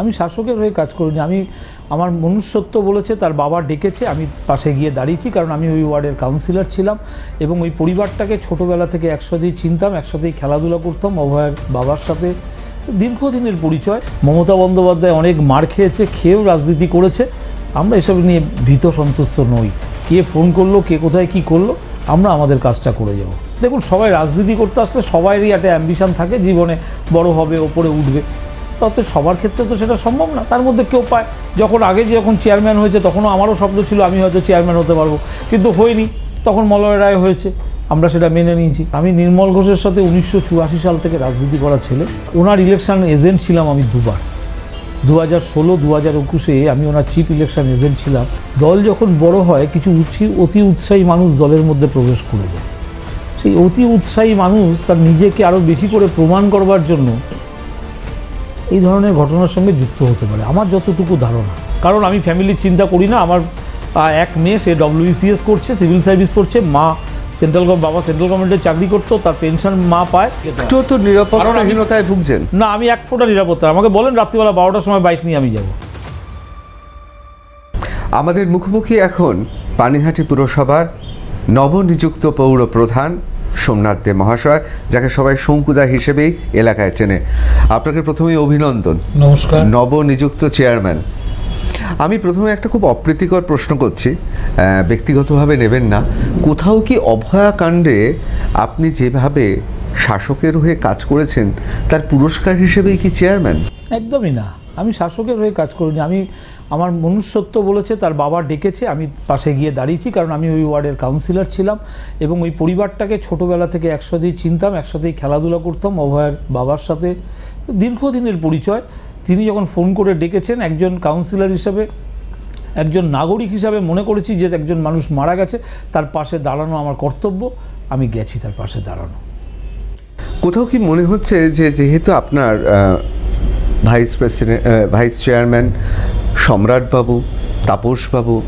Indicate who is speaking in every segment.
Speaker 1: আমি শাসকের হয়ে কাজ করিনি। আমি, আমার মনুষ্যত্ব বলেছে, তার বাবা ডেকেছে, আমি পাশে গিয়ে দাঁড়িয়েছি, কারণ আমি ওই ওয়ার্ডের কাউন্সিলর ছিলাম এবং ওই পরিবারটাকে ছোটোবেলা থেকে একসাথেই চিনতাম, একসাথেই খেলাধুলা করতাম, অভয়ের বাবার সাথে। দীর্ঘদিনের পরিচয়। মমতা বন্দ্যোপাধ্যায় অনেক মার খেয়েছে, খেয়েও রাজনীতি করেছে। আমরা এসব নিয়ে ভীত সন্তুষ্ট নই। কে ফোন করল, কে কোথায় কি করল, আমরা আমাদের কাজটা করে যাব। দেখুন, সবাই রাজনীতি করতে আসলে সবারই একটা অ্যাম্বিশন থাকে, জীবনে বড় হবে, ওপরে উঠবে। অতএব সবার ক্ষেত্রে তো সেটা সম্ভব না, তার মধ্যে কেউ পায়। যখন আগে যখন চেয়ারম্যান হয়েছে, তখনও আমারও স্বপ্ন ছিল আমি হয়তো চেয়ারম্যান হতে পারব। কিন্তু হয়নি, তখন মলয় রায় হয়েছে, আমরা সেটা মেনে নিয়েছি। আমি নির্মল ঘোষের সাথে উনিশশো চুরাশি সাল থেকে রাজনীতি করা ছেলে, ওনার ইলেকশন এজেন্ট ছিলাম আমি দুবার। দু হাজার ষোলো দু হাজার একুশে আমি ওনার চিফ ইলেকশন এজেন্ট ছিলাম। দল যখন বড় হয়, কিছু অতি উৎসাহী মানুষ দলের মধ্যে প্রবেশ করে যায়। সেই অতি উৎসাহী মানুষ তার নিজেকে আরও বেশি করে প্রমাণ করবার জন্য এই ধরনের ঘটনার সঙ্গে যুক্ত হতে পারে আমার যতটুকু ধারণা। কারণ আমি ফ্যামিলির চিন্তা করি না আমার এক মেয়ে সে ডব্লিউসিএস করছে সিভিল সার্ভিস করছে মা সেন্ট্রাল বাবা সেন্ট্রাল গভর্নমেন্টের চাকরি করতো তার পেনশন মা পায়।
Speaker 2: একটু তো নিরাপত্তাহীনতায় ভুগছেন।
Speaker 1: না আমি এক ফোঁটা নিরাপত্তা। আমাকে বলেন রাত্রিবেলা বারোটার সময় বাইক নিয়ে আমি যাব।
Speaker 2: আমাদের মুখোমুখি এখন পানিহাটি পুরসভার নবনিযুক্ত পৌর প্রধান সোমনাথ দে মহাশয় যাকে সবাই শঙ্কুদা হিসেবেই এলাকায় চেনে। আপনাকে প্রথমেই অভিনন্দন।
Speaker 1: নমস্কার।
Speaker 2: নবনিযুক্ত চেয়ারম্যান। আমি প্রথমে একটা খুব অপ্রীতিকর প্রশ্ন করছি। ব্যক্তিগতভাবে নেবেন না। কোথাও কি অভয়াকাণ্ডে আপনি যেভাবে শাসকের হয়ে কাজ করেছেন তার পুরস্কার হিসেবেই কি চেয়ারম্যান?
Speaker 1: একদমই না। আমি শাসকের হয়ে কাজ করিনি। আমি আমার মনুষ্যত্ব বলেছে, তার বাবা ডেকেছে, আমি পাশে গিয়ে দাঁড়িয়েছি, কারণ আমি ওই ওয়ার্ডের কাউন্সিলর ছিলাম এবং ওই পরিবারটাকে ছোটোবেলা থেকে একসাথেই চিনতাম, একসাথেই খেলাধুলা করতাম, অভয়ের বাবার সাথে। দীর্ঘদিনের পরিচয়, তিনি যখন ফোন করে ডেকেছেন, একজন কাউন্সিলর হিসেবে, একজন নাগরিক হিসাবে মনে করেছি যে একজন মানুষ মারা গেছে, তার পাশে দাঁড়ানো আমার কর্তব্য, আমি গেছি তার পাশে দাঁড়ানো।
Speaker 2: কোথাও কি মনে হচ্ছে যে যেহেতু আপনার ভাইস প্রেসিডেন্ট ভাইস চেয়ারম্যান সম্রাটবাবু, তাপসবাবু,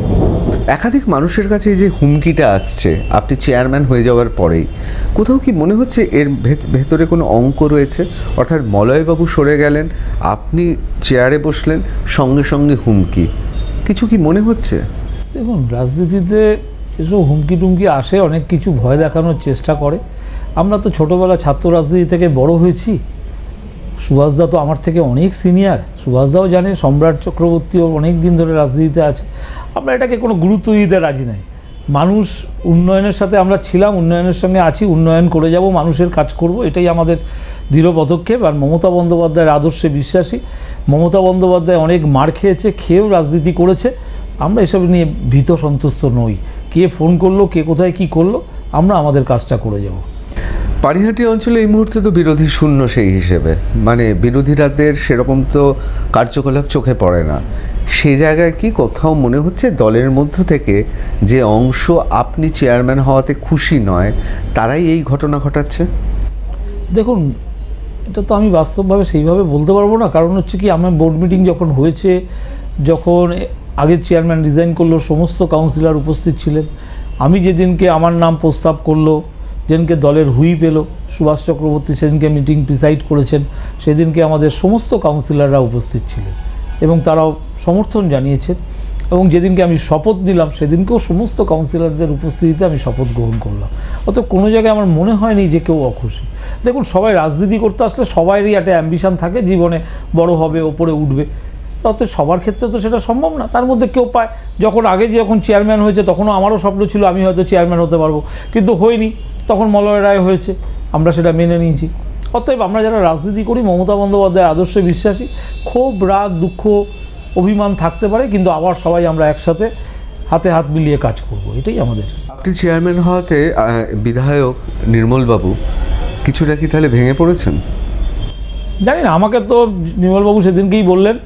Speaker 2: একাধিক মানুষের কাছে এই যে হুমকিটা আসছে, আপনি চেয়ারম্যান হয়ে যাওয়ার পরেই, কোথাও কি মনে হচ্ছে এর ভেত- ভেতরে কোনো অঙ্ক রয়েছে? অর্থাৎ মলয়বাবু সরে গেলেন, আপনি চেয়ারে বসলেন, সঙ্গে সঙ্গে হুমকি, কিছু কি মনে হচ্ছে?
Speaker 1: দেখুন, রাজনীতিতে এসব হুমকি টুমকি আসে, অনেক কিছু ভয় দেখানোর চেষ্টা করে। আমরা তো ছোটোবেলা ছাত্র রাজনীতি থেকে বড় হয়েছি। সুভাষদা তো আমার থেকে অনেক সিনিয়র। সুভাষদাও জানে, সম্রাট চক্রবর্তীও অনেক দিন ধরে রাজনীতিতে আছে। আমরা এটাকে কোনো গুরুত্ব দিতে রাজি নাই। মানুষ উন্নয়নের সাথে আমরা ছিলাম, উন্নয়নের সঙ্গে আছি, উন্নয়ন করে যাব, মানুষের কাজ করব, এটাই আমাদের দৃঢ় পদক্ষেপ। আর মমতা বন্দ্যোপাধ্যায়ের আদর্শে বিশ্বাসী। মমতা বন্দ্যোপাধ্যায় অনেক মার খেয়েছে, খেয়েও রাজনীতি করেছে। আমরা এসব নিয়ে ভীত সন্তুষ্ট নই। কে ফোন করল, কে কোথায় কি করল, আমরা আমাদের কাজটা করে যাব।
Speaker 2: পানিহাটি অঞ্চলে এই মুহূর্তে তো বিরোধী শূন্য সেই হিসেবে। মানে বিরোধীরাদের সেরকম তো কার্যকলাপ চোখে পড়ে না। সে জায়গায় কি কোথাও মনে হচ্ছে দলের মধ্য থেকে যে অংশ আপনি চেয়ারম্যান হওয়াতে খুশি নয়, তারাই এই ঘটনা ঘটাচ্ছে?
Speaker 1: দেখুন, এটা তো আমি বাস্তবভাবে সেইভাবে বলতে পারব না। কারণ হচ্ছে কি, আমার বোর্ড মিটিং যখন হয়েছে, যখন আগের চেয়ারম্যান রিজাইন করল, সমস্ত কাউন্সিলর উপস্থিত ছিলেন। আমি যেদিনকে আমার নাম প্রস্তাব করল যেদিনকে দলের হুই পেল, সুভাষ চক্রবর্তী সেদিনকে মিটিং প্রিসাইড করেছেন, সেদিনকে আমাদের সমস্ত কাউন্সিলররা উপস্থিত ছিলেন এবং তারাও সমর্থন জানিয়েছেন এবং যেদিনকে আমি শপথ নিলাম, সেদিনকেও সমস্ত কাউন্সিলরদের উপস্থিতিতে আমি শপথ গ্রহণ করলাম। অত কোনো জায়গায় আমার মনে হয়নি যে কেউ অখুশি। দেখুন, সবাই রাজনীতি করতে আসলে সবারই একটা অ্যাম্বিশন থাকে, জীবনে বড় হবে, ওপরে উঠবে। অতএব সবার ক্ষেত্রে তো সেটা সম্ভব না। তার মধ্যে কেউ পায়। যখন আগে যখন চেয়ারম্যান হয়েছে, তখনও আমারও স্বপ্ন ছিল, আমি হয়তো চেয়ারম্যান হতে পারব। কিন্তু হয়নি। তখন মলয় রায় হয়েছে আমরা সেটা মেনে নিয়েছি। অতএব আমরা যারা রাজনীতি করি মমতা বন্দ্যোপাধ্যায়ের আদর্শে বিশ্বাসী ক্ষোভ রাগ দুঃখ অভিমান থাকতে পারে কিন্তু আবার সবাই আমরা একসাথে হাতে হাত মিলিয়ে কাজ করব এটাই আমাদের।
Speaker 2: আপনি চেয়ারম্যান হওয়াতে বিধায়ক নির্মলবাবু কিছুটা কি তাহলে ভেঙে পড়েছেন?
Speaker 1: জানি না আমাকে তো নির্মলবাবু সেদিনকেই বললেন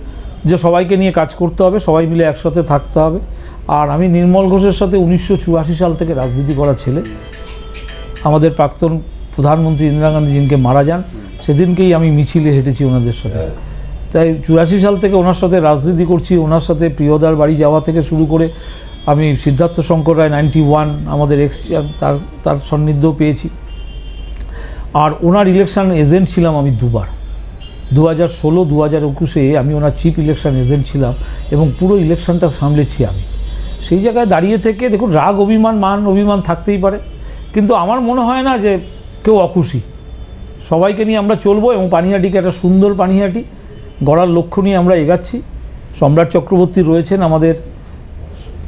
Speaker 1: যে সবাইকে নিয়ে কাজ করতে হবে সবাই মিলে একসাথে থাকতে হবে। আর আমি নির্মল ঘোষের সাথে উনিশশো চুরাশি সাল থেকে রাজনীতি করা ছেলে আমাদের প্রাক্তন প্রধানমন্ত্রী ইন্দিরা গান্ধী যিনকে মারা যান সেদিনকেই আমি মিছিলে হেঁটেছি ওনাদের সাথে। তাই চুরাশি সাল থেকে ওনার সাথে রাজনীতি করছি ওনার সাথে প্রিয়দার বাড়ি যাওয়া থেকে শুরু করে আমি সিদ্ধার্থ শঙ্কর রায় নাইনটি ওয়ান আমাদের এক্স তার তার সান্নিধ্যও পেয়েছি। আর ওনার ইলেকশন এজেন্ট ছিলাম আমি দুবার। দু হাজার ষোলো দু হাজার একুশে আমি ওনার চিফ ইলেকশন এজেন্ট ছিলাম এবং পুরো ইলেকশনটা সামলেছি আমি। সেই জায়গায় দাঁড়িয়ে থেকে দেখুন রাগ অভিমান মান অভিমান থাকতেই পারে। কিন্তু আমার মনে হয় না যে কেউ অখুশি। সবাইকে নিয়ে আমরা চলবো এবং পানিহাটিকে একটা সুন্দর পানিহাটি, গড়ার লক্ষ্য নিয়ে আমরা এগাচ্ছি। সম্রাট চক্রবর্তী রয়েছেন আমাদের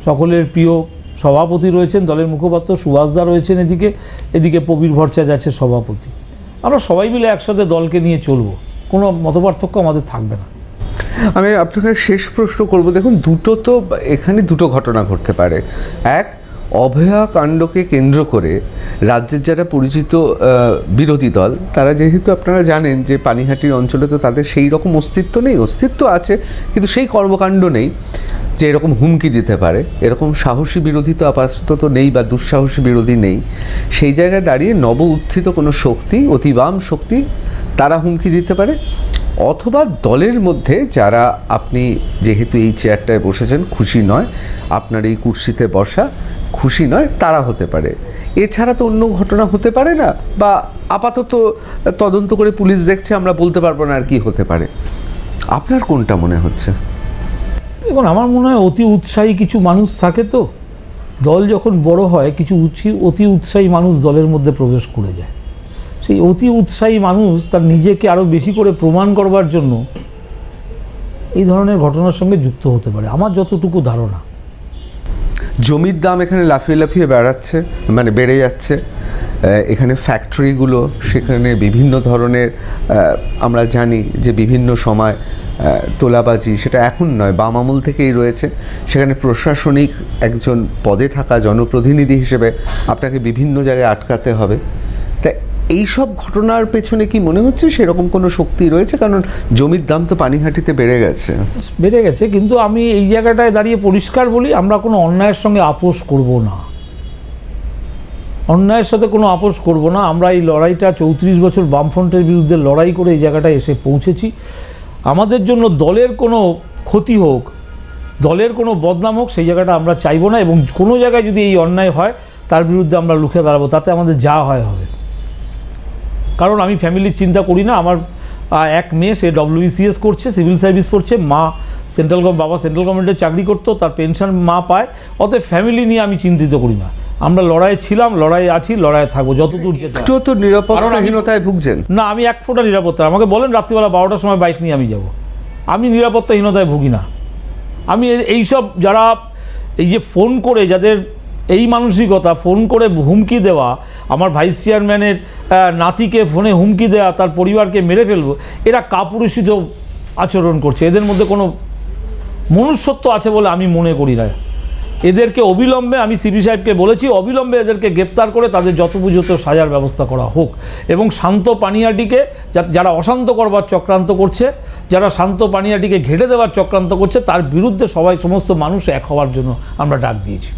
Speaker 1: সকলের প্রিয় সভাপতি রয়েছেন, দলের মুখপাত্র সুভাষদা রয়েছেন এদিকে এদিকে প্রবীর ভট্টাচার্য আছে সভাপতি। আমরা সবাই মিলে একসাথে দলকে নিয়ে চলবো, কোনো মতপার্থক্য আমাদের থাকবে না।
Speaker 2: আমি আপনাকে শেষ প্রশ্ন করব, দেখুন দুটো তো এখানে দুটো ঘটনা ঘটতে পারে। এক অভয়া কাণ্ডকে কেন্দ্র করে রাজ্যের যারা পরিচিত বিরোধী দল, তারা যেহেতু আপনারা জানেন যে পানিহাটির অঞ্চলে তো তাদের সেই রকম অস্তিত্ব নেই, অস্তিত্ব আছে, কিন্তু সেই কর্মকাণ্ড নেই যে এরকম হুমকি দিতে পারে। এরকম সাহসী বিরোধী তো আপাতত নেই বা দুঃসাহসী বিরোধী নেই। সেই জায়গায় দাঁড়িয়ে নব উত্থিত কোনো শক্তি, অতিবাম শক্তি, তারা হুমকি দিতে পারে? অথবা দলের মধ্যে যারা আপনি যেহেতু এই চেয়ারটায় বসেছেন, খুশি নয়, আপনার এই কুর্সিতে বসা খুশি নয়, তারা হতে পারে। এছাড়া তো অন্য ঘটনা হতে পারে না, বা আপাতত তদন্ত করে পুলিশ দেখছে, আমরা বলতে পারব না আর কি হতে পারে। আপনার কোনটা মনে হচ্ছে?
Speaker 1: দেখুন, আমার মনে হয় অতি উৎসাহী কিছু মানুষ থাকে তো। দল যখন বড় হয়, কিছু অতি উৎসাহী মানুষ দলের মধ্যে প্রবেশ করে যায়। সেই অতি উৎসাহী মানুষ তার নিজেকে আরও বেশি করে প্রমাণ করবার জন্য এই ধরনের ঘটনার সঙ্গে যুক্ত হতে পারে। আমার যতটুকু ধারণা
Speaker 2: জমির দাম এখানে লাফিয়ে লাফিয়ে বেড়াচ্ছে মানে বেড়ে যাচ্ছে। এখানে ফ্যাক্টরিগুলো সেখানে বিভিন্ন ধরনের আমরা জানি যে বিভিন্ন সময় তোলাবাজি, সেটা এখন নয়, বাম আমল থেকেই রয়েছে। সেখানে প্রশাসনিক একজন পদে থাকা জনপ্রতিনিধি হিসেবে আপনাকে বিভিন্ন জায়গায় আটকাতে হবে। তা এইসব ঘটনার পেছনে কি মনে হচ্ছে? সেরকম কোনো শক্তি রয়েছে? কারণ জমির দাম তো পানিহাটিতে বেড়ে গেছে।
Speaker 1: বেড়ে গেছে, কিন্তু আমি এই জায়গাটায় দাঁড়িয়ে পরিষ্কার বলি, আমরা কোনো অন্যায়ের সঙ্গে আপোষ করব না। অন্যায়ের সাথে কোনো আপোষ করব না। আমরা এই লড়াইটা চৌত্রিশ বছর বামফ্রন্টের বিরুদ্ধে লড়াই করে এই জায়গাটায় এসে পৌঁছেছি। আমাদের জন্য দলের কোনো ক্ষতি হোক, দলের কোনো বদনাম হোক, সেই জায়গাটা আমরা চাইব না। এবং কোনো জায়গায় যদি এই অন্যায় হয়, তার বিরুদ্ধে আমরা লুকে দাঁড়াবো, তাতে আমাদের যা হয় হবে। কারণ আমি ফ্যামিলির চিন্তা করি না। আমার এক মেয়ে সে ডব্লিউবিসিএস করছে সিভিল সার্ভিস করছে। মা সেন্ট্রাল বাবা সেন্ট্রাল গভর্নমেন্টের চাকরি করতো তার পেনশন মা পায়। অতএব ফ্যামিলি নিয়ে আমি চিন্তিত করি না। আমরা লড়াইয়ে ছিলাম লড়াইয়ে আছি লড়াইয়ে থাকব। যত দূর যেতে
Speaker 2: একটু তো নিরাপত্তাহীনতায় ভুগছেন।
Speaker 1: না আমি এক ফোঁটা নিরাপত্তা। আমাকে বলেন রাত্রিবেলা বারোটার সময় বাইক নিয়ে আমি যাব। আমি নিরাপত্তাহীনতায় ভুগি না। আমি এই- এইসব যারা এই যে ফোন করে যাদের এই মানসিকতা, ফোন করে হুমকি দেওয়া, আমার ভাইস চেয়ারম্যানের নাতিকে ফোনে হুমকি দেওয়া তার পরিবারকে মেরে ফেলব, এরা কাপুরুষিত আচরণ করছে। এদের মধ্যে কোনো মনুষ্যত্ব আছে বলে আমি মনে করি না। এদেরকে অবিলম্বে, আমি সিবি সাহেবকে বলেছি, অবিলম্বে এদেরকে গ্রেপ্তার করে তাদের যত যথোপযুক্ত সাজার ব্যবস্থা করা হোক এবং শান্ত পানিয়াটিকে যারা অশান্ত করবার চক্রান্ত করছে, যারা শান্ত পানিয়াটিকে ঘেটে দেওয়ার চক্রান্ত করছে, তার বিরুদ্ধে সবাই, সমস্ত মানুষ এক হওয়ার জন্য আমরা ডাক দিয়েছি।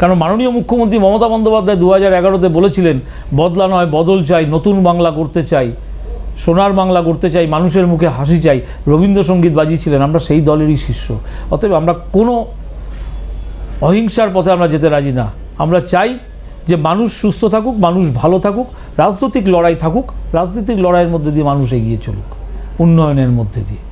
Speaker 1: কারণ মাননীয় মুখ্যমন্ত্রী মমতা বন্দ্যোপাধ্যায় দু হাজার এগারোতে বলেছিলেন, বদলা নয়, বদল চাই, নতুন বাংলা করতে চাই, সোনার বাংলা করতে চাই, মানুষের মুখে হাসি চাই। রবীন্দ্রসঙ্গীত বাজিয়েছিলেন, আমরা সেই দলেরই শিষ্য। অতএব আমরা কোনো অহিংসার পথে আমরা যেতে রাজি না। আমরা চাই যে মানুষ সুস্থ থাকুক, মানুষ ভালো থাকুক, রাজনৈতিক লড়াই থাকুক, রাজনৈতিক লড়াইয়ের মধ্যে দিয়ে মানুষ এগিয়ে চলুক, উন্নয়নের মধ্যে দিয়ে।